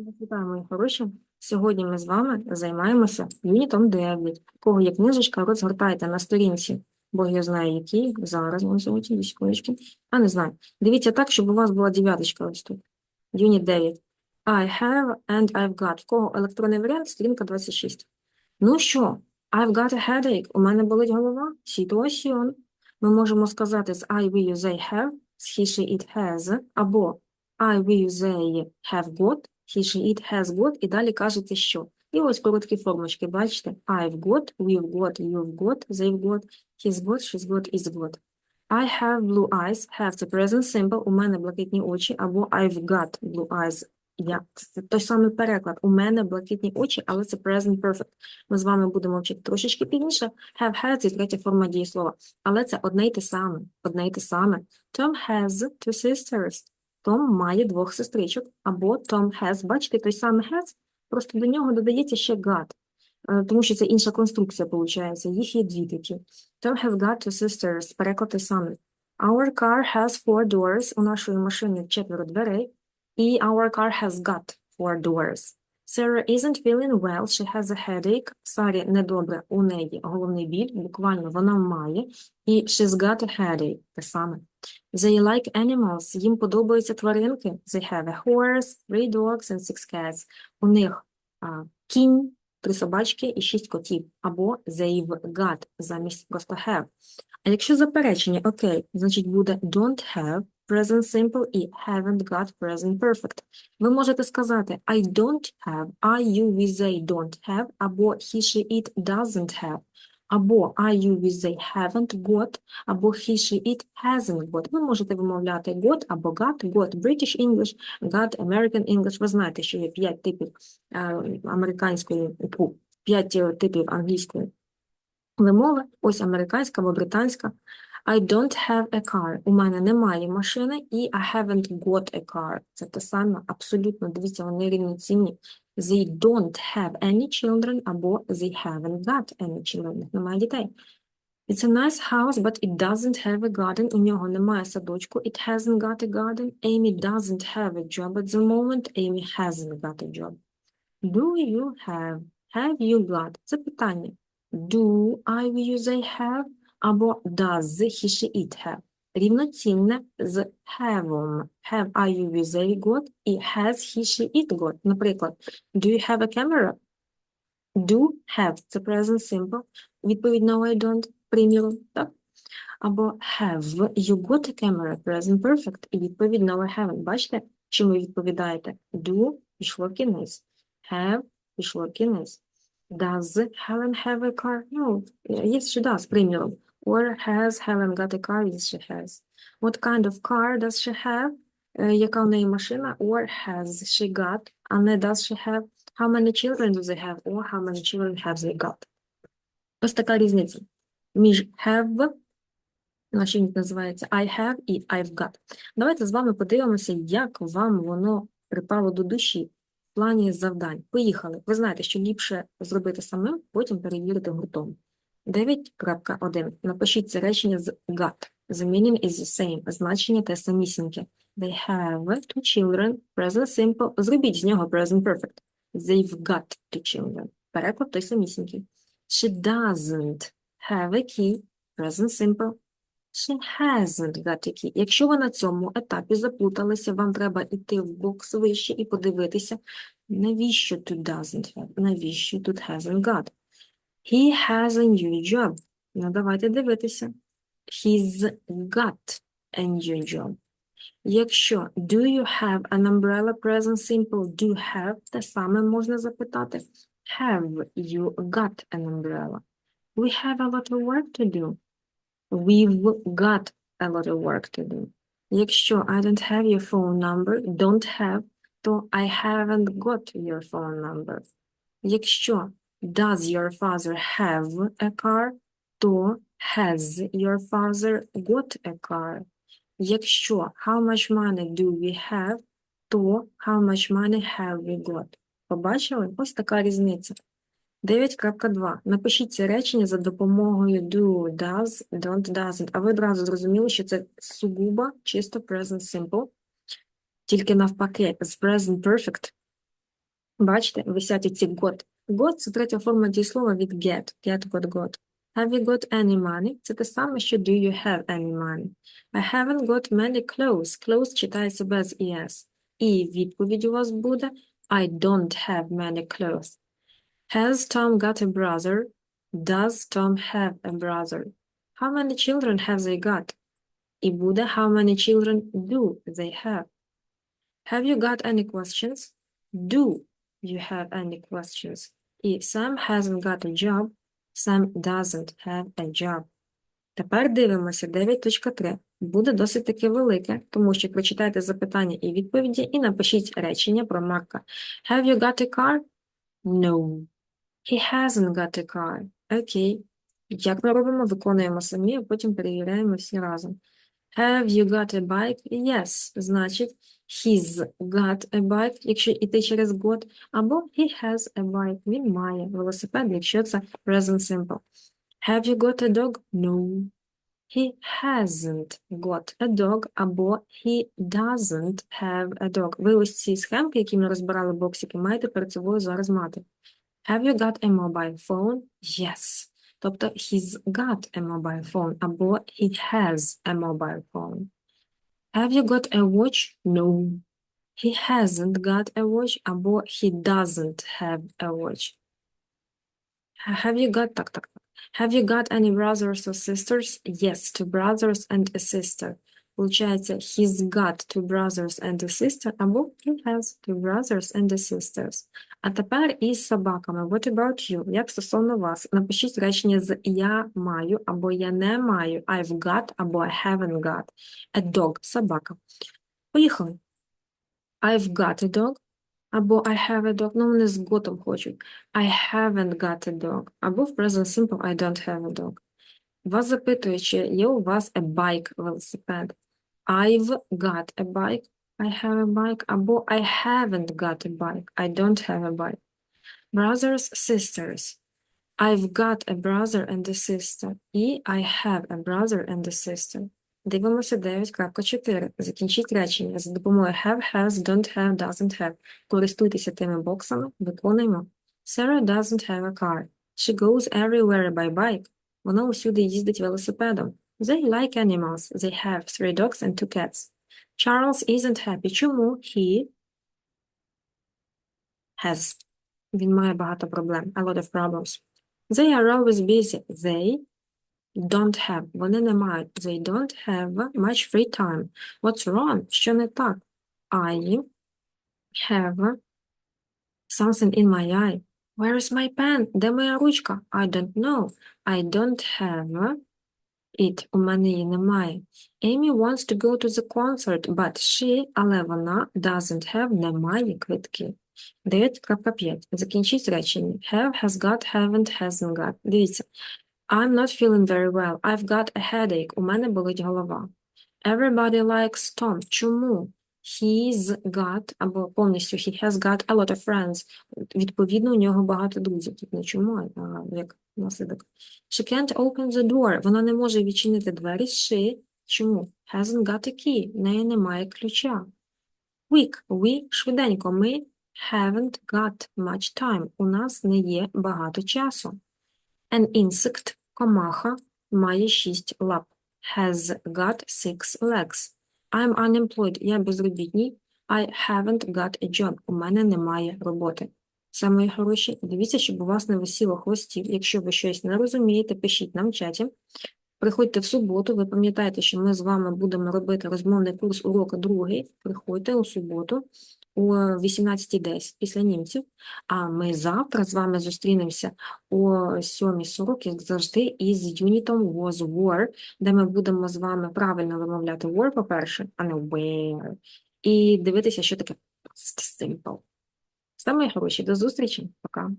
Вітаю, мої хороші. Сьогодні ми з вами займаємося юнітом 9. У Кого є книжечка, розгортайте на сторінці, бо я знаю, які. Зараз ми золоті секундочки. А не знаю. Дивіться так, щоб у вас була дев'яточка ось тут. Юніт 9. I have and I've got. В кого електронний варіант, сторінка 26. Ну що, I've got a headache. У мене болить голова. Situation. Ми можемо сказати з I, we, you, they have, з he, she, it has, або I, we, they have got, he, she, it has got, і далі кажете, що. І ось короткі формочки, бачите? I've got, we've got, you've got, they've got, he's got, she's got, is got. I have blue eyes, have це present simple, у мене блакитні очі, або I've got blue eyes. Я, це той самий переклад. У мене блакитні очі, але це present perfect. Ми з вами будемо вчити трошечки пізніше. Have, had – це третя форма дієслова. Але це одне й те саме. Одне й те саме. Tom has two sisters. Том має двох сестричок, або Том has, бачите, той самий has, просто до нього додається ще got, е, тому що це інша конструкція, виходить, їх є дві такі. Tom has got two sisters, переклад той самий. Our car has four doors, у нашої машини четверо дверей, і our car has got four doors. Sarah isn't feeling well, she has a headache. Сарі недобре, у неї головний біль, буквально вона має, і she's got a headache, те саме. They like animals. Їм подобаються тваринки. They have a horse, three dogs and six cats. У них а, кінь, три собачки і шість котів. Або they've got замість просто have. А якщо заперечення, окей, значить буде don't have, present simple і haven't got present perfect. Ви можете сказати I don't have, I, you, we, they don't have, або he, she, it doesn't have, або I, you, we, they haven't got, або he, she, it hasn't got. Ви можете вимовляти got або got, got British English, got American English. Ви знаєте, що є п'ять типів е, американської, фу, п'ять е, типів англійської вимови. Ось американська або британська. I don't have a car. У мене немає машини, і I haven't got a car. Це те саме, абсолютно, дивіться, вони рівноцінні. They don't have any children, або they haven't got any children. У них немає дітей. It's a nice house, but it doesn't have a garden. У нього немає садочку. It hasn't got a garden. Amy doesn't have a job at the moment. Amy hasn't got a job. Do you have? Have you got? Це питання. Do I, we, you, they have? Або does she, it have? Рівноцінне з have. Have I, you, they got? І has he, she, it got? Наприклад, do you have a camera? Do have – це present simple. Відповідь no, I don't, приміром, так? Або have you got a camera? Present perfect. І no, I haven't. Бачите, чим ви відповідаєте? Do – пішло кінець. Have – пішло кінець. Does Helen have a car? No. Yes, she does, приміром. Or has Helen got a car? Yes, she has. What kind of car does she have? Е, Яка в неї машина? Or has she got? А не does she have? How many children do they have? Or how many children have they got? Ось така різниця між have, наш юніт називається I have і I've got. Давайте з вами подивимося, як вам воно припало до душі в плані завдань. Поїхали. Ви знаєте, що ліпше зробити самим, потім перевірити гуртом. 9.1. Напишіть це речення з got. The meaning is the same. Значення те самісіньке. They have two children. Present simple. Зробіть з нього present perfect. They've got two children. Переклад той самісінький. She doesn't have a key. Present simple. She hasn't got a key. Якщо ви на цьому етапі заплуталися, вам треба йти в бокс вище і подивитися, навіщо тут doesn't have, навіщо тут hasn't got. He has a new job. Ну, давайте дивитися. He's got a new job. Якщо do you have an umbrella present simple do have, те саме можна запитати. Have you got an umbrella? We have a lot of work to do. We've got a lot of work to do. Якщо I don't have your phone number, don't have, то I haven't got your phone number. Якщо does your father have a car, то has your father got a car. Якщо how much money do we have, то how much money have we got. Побачили? Ось така різниця. 9.2. Напишіть це речення за допомогою do, does, don't, doesn't. А ви одразу зрозуміли, що це сугубо чисто present simple. Тільки навпаки, з present perfect Бачите, висять ці got. Got – це третя форма дієслова від get. Get, got, got. Have you got any money? Це те саме, що do you have any money? I haven't got many clothes. Clothes читається без es. І відповідь у вас буде I don't have many clothes. Has Tom got a brother? Does Tom have a brother? How many children have they got? І буде how many children do they have? Have you got any questions? Do you have any questions? І Sam hasn't got a job. Sam doesn't have a job. Тепер дивимося 9.3. Буде досить таки велике, тому що прочитайте запитання і відповіді і напишіть речення про Марка. Have you got a car? No. He hasn't got a car. Окей. Як ми робимо? Виконуємо самі, а потім перевіряємо всі разом. Have you got a bike? Yes. Значить, he's got a bike, якщо йти через got, або he has a bike. Він має велосипед, якщо це present simple. Have you got a dog? No. He hasn't got a dog, або he doesn't have a dog. Ви ось ці схемки, які ми розбирали боксики, маєте перед собою зараз мати. Have you got a mobile phone? Yes. Тобто he's got a mobile phone, або he has a mobile phone. Have you got a watch? No. He hasn't got a watch, або he doesn't have a watch. Have you got так, так, так. Have you got any brothers or sisters? Yes, two brothers and a sister. Получається, he's got two brothers and a sister, або he has two brothers and a sisters. А тепер із собаками. What about you? Як стосовно вас? Напишіть речення з я маю, або я не маю. I've got, або I haven't got. A dog – собака. Поїхали. I've got a dog, або I have a dog. Ну, вони з готом хочуть. I haven't got a dog. Або в present simple I don't have a dog. Вас запитують, чи є у вас a bike, велосипед. I've got a bike, I have a bike, або I haven't got a bike, I don't have a bike. Brothers, sisters. I've got a brother and a sister. І I have a brother and a sister. Дивимося 9.4. Закінчіть речення за допомогою have, has, don't have, doesn't have. Користуйтеся тими боксами, виконуємо. Sarah doesn't have a car. She goes everywhere by bike. Вона усюди їздить велосипедом. They like animals. They have three dogs and two cats. Charles isn't happy. Чому? He has. Він має багато проблем. A lot of problems. They are always busy. They don't have. Вони не мають. They don't have much free time. What's wrong? Що не так? I have something in my eye. Where is my pen? Де моя ручка? I don't know. I don't have it. У мене її немає. Amy wants to go to the concert, but she, але вона doesn't have, не має квитків. 9.5. Закінчіть речення. Have, has got, haven't, hasn't got. Дивіться. I'm not feeling very well. I've got a headache. У мене болить голова. Everybody likes Tom. Чому? He's got, або повністю he has got a lot of friends. Відповідно, у нього багато друзів. Тут не чому, а як наслідок. She can't open the door. Вона не може відчинити двері. She, чому? Hasn't got a key. В неї немає ключа. Quick. We, швиденько. Ми haven't got much time. У нас не є багато часу. An insect, комаха, має шість лап. Has got six legs. I'm unemployed. Я безробітний. I haven't got a job. У мене немає роботи. Саме хороші, дивіться, щоб у вас не висіло хвостів. Якщо ви щось не розумієте, пишіть нам в чаті. Приходьте в суботу. Ви пам'ятаєте, що ми з вами будемо робити розмовний курс уроку другий. Приходьте у суботу о 18.10 після німців. А ми завтра з вами зустрінемося о 7.40, як завжди, із юнітом was war, де ми будемо з вами правильно вимовляти war, по-перше, а не where. І дивитися, що таке past simple. Саме хороші. До зустрічі. Пока.